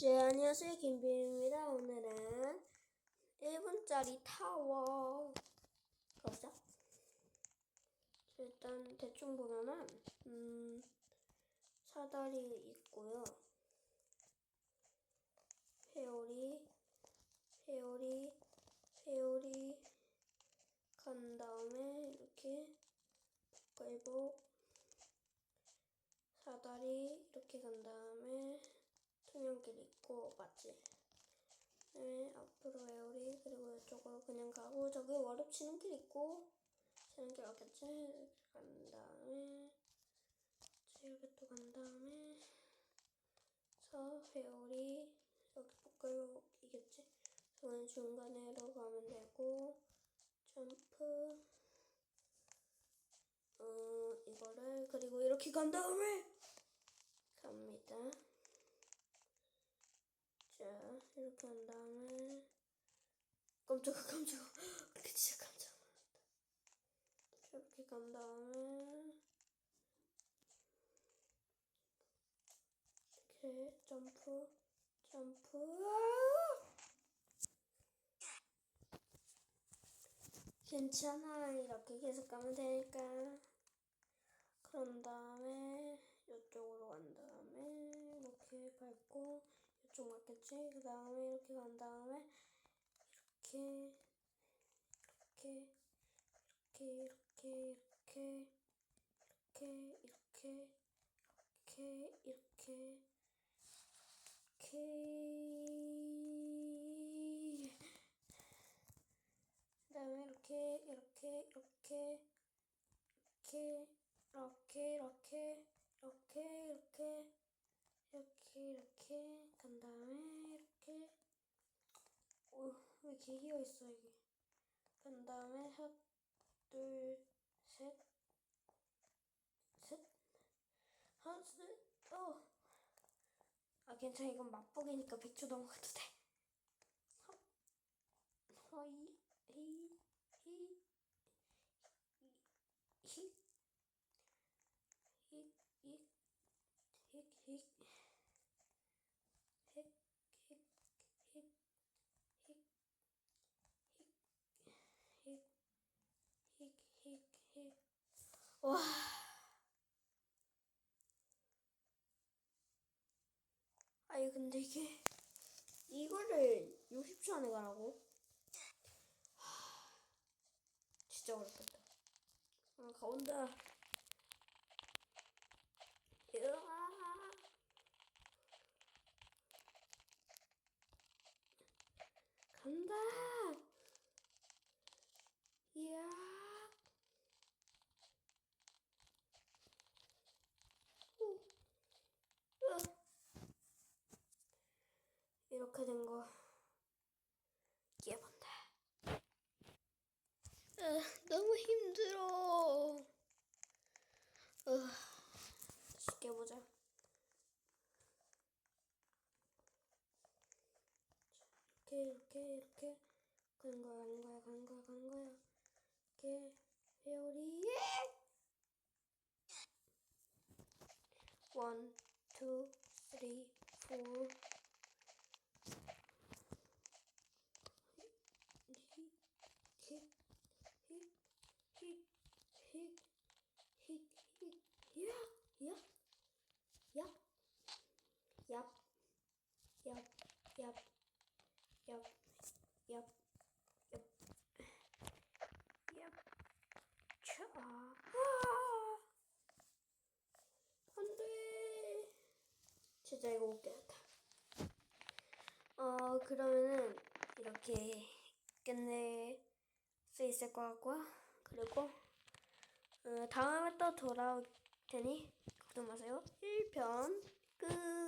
네, 안녕하세요. 김비입니다. 오늘은 1분짜리 타워. 가보자. 일단 대충 보면은, 음, 사다리 있고요. 회오리, 회오리, 회오리, 간 다음에 이렇게 걸복, 사다리 이렇게 간 다음에 투명길 있고 맞지? 네, 앞으로 에어리 그리고 이쪽으로 그냥 가고 저기 월급 치는 길 있고 치는 길? 이렇게 간 다음에 이렇게 또 간 다음에 서 회오리 여기 복걸이겠지? 저는 중간으로 가면 되고 점프 어 이거를 그리고 이렇게 간 다음에 갑니다. 자, 이렇게 한 다음에 깜짝아 깜짝아 그 진짜 깜짝 놀랐다. 자, 이렇게 간 다음에 이렇게 점프 점프 아! 괜찮아 이렇게 계속 가면 되니까 그런 다음에 이쪽으로 간 다음에 이렇게 밟고 이쪽 맞겠지? 그 다음에 이렇게 간 다음에 이렇게 이렇게 이렇게 이렇게 이렇게 이렇게 이렇게 이렇게 이렇게 그 다음에 이렇게 이렇게 이렇게 이렇게 이렇게 이렇게 이렇게 이렇게 이렇게 간 다음에 이렇게. 오왜 이렇게 휘어 있어 이게? 간 다음에 핫둘셋셋한셋어아 괜찮아. 이건 맛보기니까 백주 넘어가도 돼. 허이 히 히 히히 히히히히히히 와. 아니 근데 이게 이거를 60초 안에 가라고? 진짜 어렵겠다. 아, 가온다. 으아. 간다. 이야. 오. 으. 이렇게 된 거. 깨본다. 으, 너무 힘들어. 으, 쉽게 보자. 이렇게 이렇게 이렇게 가는 거야 가는 거야 가는 거야 가는 거야. 이렇게 회오리. 원, 투, 쓰리, 포. 진짜 이거 웃겨졌다. 어, 그러면은 이렇게 끝낼 수 있을 것 같고요. 그리고 어, 다음에 또 돌아올 테니 걱정 마세요. 1편 끝.